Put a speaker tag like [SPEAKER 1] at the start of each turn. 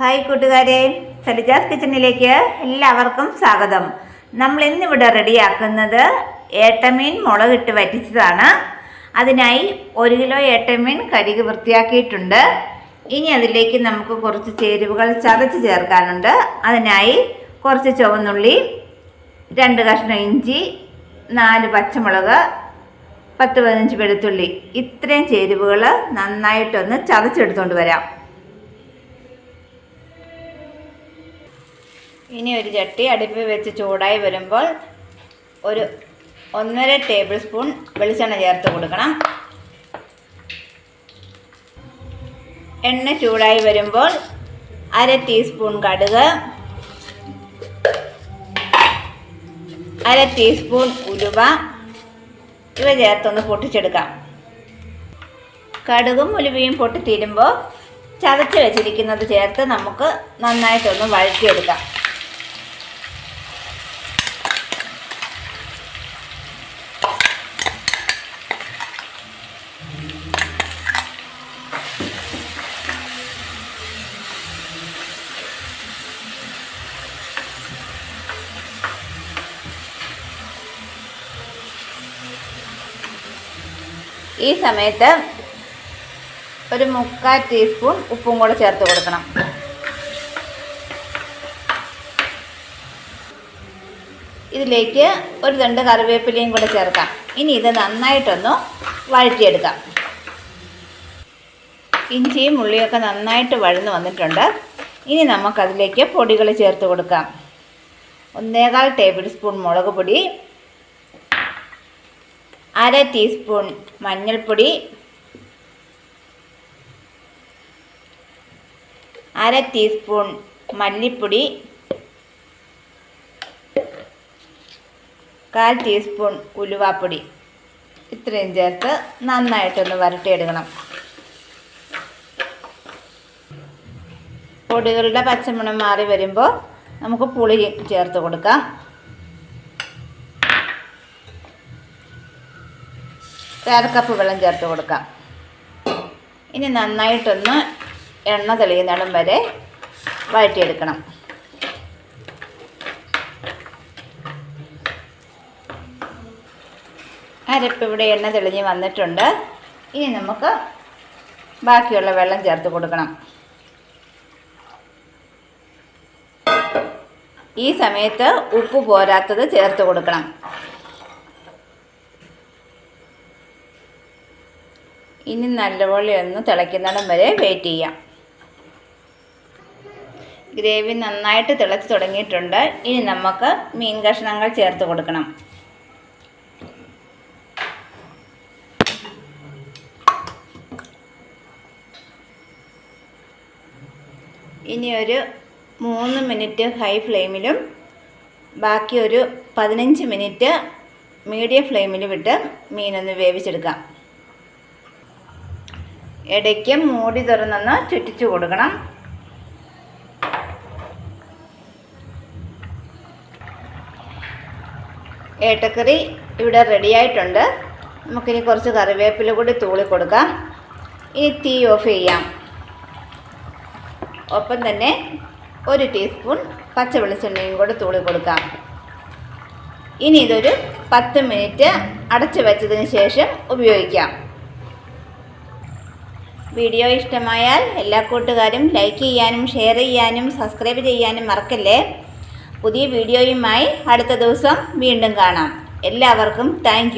[SPEAKER 1] Hi കൂട്ടുകാരെ. സലിജാസ് കിച്ചണിലേക്ക് എല്ലാവർക്കും സ്വാഗതം. നമ്മൾ ഇന്നിവിടെ റെഡിയാക്കുന്നത് ഏട്ടമീൻ മുളകിട്ട് വറ്റിച്ചതാണ്. അതിനായി ഒരു കിലോ ഏട്ടമീൻ കഴുകി വൃത്തിയാക്കിയിട്ടുണ്ട്. ഇനി അതിലേക്ക് നമുക്ക് കുറച്ച് ചേരുവകൾ ചതച്ച് ചേർക്കാനുണ്ട്. അതിനായി കുറച്ച് ചുവന്നുള്ളി രണ്ട് കഷ്ണം ഇഞ്ചി നാല് പച്ചമുളക് പത്ത് പതിനഞ്ച് വെളുത്തുള്ളി. ഇത്രയും ചേരുവകൾ നന്നായിട്ടൊന്ന് ചതച്ചെടുത്തുകൊണ്ട് വരാം. ഇനി ഒരു ചട്ടി അടുപ്പിൽ വെച്ച് ചൂടായി വരുമ്പോൾ ഒരു ഒന്നര ടേബിൾ സ്പൂൺ വെളിച്ചെണ്ണ ചേർത്ത് കൊടുക്കണം. എണ്ണ ചൂടായി വരുമ്പോൾ അര ടീസ്പൂൺ കടുക് അര ടീസ്പൂൺ ഉലുവ ഇവ ചേർത്തൊന്ന് പൊട്ടിച്ചെടുക്കാം. കടുകും ഉലുവയും പൊട്ടിത്തീരുമ്പോൾ ചതച്ച് വെച്ചിരിക്കുന്നത് ചേർത്ത് നമുക്ക് നന്നായിട്ടൊന്ന് വഴറ്റിയെടുക്കാം. ഈ സമയത്ത് ഒരു മുക്കാൽ ടീസ്പൂൺ ഉപ്പും കൂടെ ചേർത്ത് കൊടുക്കണം. ഇതിലേക്ക് ഒരു രണ്ട് കറിവേപ്പിലയും കൂടെ ചേർക്കാം. ഇനി ഇത് നന്നായിട്ടൊന്ന് വഴറ്റിയെടുക്കാം. ഇഞ്ചിയും ഉള്ളിയൊക്കെ നന്നായിട്ട് വഴന്ന് വന്നിട്ടുണ്ട്. ഇനി നമുക്കതിലേക്ക് പൊടികൾ ചേർത്ത് കൊടുക്കാം. ഒന്നേകാൽ ടേബിൾ സ്പൂൺ മുളക് പൊടി അര ടീസ്പൂൺ മഞ്ഞൾപ്പൊടി. അര ടീസ്പൂൺ മല്ലിപ്പൊടി. കാൽ ടീസ്പൂൺ ഉലുവാപ്പൊടി. ഇത്രയും ചേർത്ത് നന്നായിട്ടൊന്ന് വരട്ടിയെടുക്കണം. പൊടികളുടെ പച്ചമണം മാറി വരുമ്പോൾ നമുക്ക് പുളി ചേർത്ത് കൊടുക്കാം. അരക്കപ്പ് വെള്ളം ചേർത്ത് കൊടുക്കാം. ഇനി നന്നായിട്ടൊന്ന് എണ്ണ തെളിയുന്നിടം വരെ വഴറ്റിയെടുക്കണം. അരപ്പ് ഇവിടെ എണ്ണ തെളിഞ്ഞ് വന്നിട്ടുണ്ട്. ഇനി നമുക്ക് ബാക്കിയുള്ള വെള്ളം ചേർത്ത് കൊടുക്കണം. ഈ സമയത്ത് ഉപ്പ് പോരാത്തത് ചേർത്ത് കൊടുക്കണം. ഇനി നല്ലപോലെ ഒന്ന് തിളയ്ക്കുന്നിടം വരെ വെയിറ്റ് ചെയ്യാം. ഗ്രേവി നന്നായിട്ട് തിളച്ച് തുടങ്ങിയിട്ടുണ്ട്. ഇനി നമുക്ക് മീൻ കഷ്ണങ്ങൾ ചേർത്ത് കൊടുക്കണം. ഇനി ഒരു മൂന്ന് മിനിറ്റ് ഹൈ ഫ്ലെയിമിലും ബാക്കി ഒരു പതിനഞ്ച് മിനിറ്റ് മീഡിയം ഫ്ലെയിമിൽ വിട്ട് മീനൊന്ന് വേവിച്ചെടുക്കാം. ഇടയ്ക്ക് മൂടി തുറന്നൊന്ന് ചുറ്റിച്ചു കൊടുക്കണം. ഏട്ടക്കറി ഇവിടെ റെഡിയായിട്ടുണ്ട് നമുക്കിനി കുറച്ച് കറിവേപ്പില കൂടി തൂളി കൊടുക്കാം. ഇനി തീ ഓഫ് ചെയ്യാം. ഒപ്പം തന്നെ ഒരു ടീസ്പൂൺ പച്ച വെളിച്ചെണ്ണയും കൂടി തൂളി കൊടുക്കാം. ഇനി ഇതൊരു പത്ത് മിനിറ്റ് അടച്ചു വെച്ചതിന് ശേഷം ഉപയോഗിക്കാം. വീഡിയോ ഇഷ്ടമായാൽ എല്ലാ കൂട്ടുകാരും ലൈക്ക് ചെയ്യാനും ഷെയർ ചെയ്യാനും സബ്സ്ക്രൈബ് ചെയ്യാനും മറക്കല്ലേ? പുതിയ വീഡിയോയുമായി അടുത്ത ദിവസം വീണ്ടും കാണാം. എല്ലാവർക്കും താങ്ക്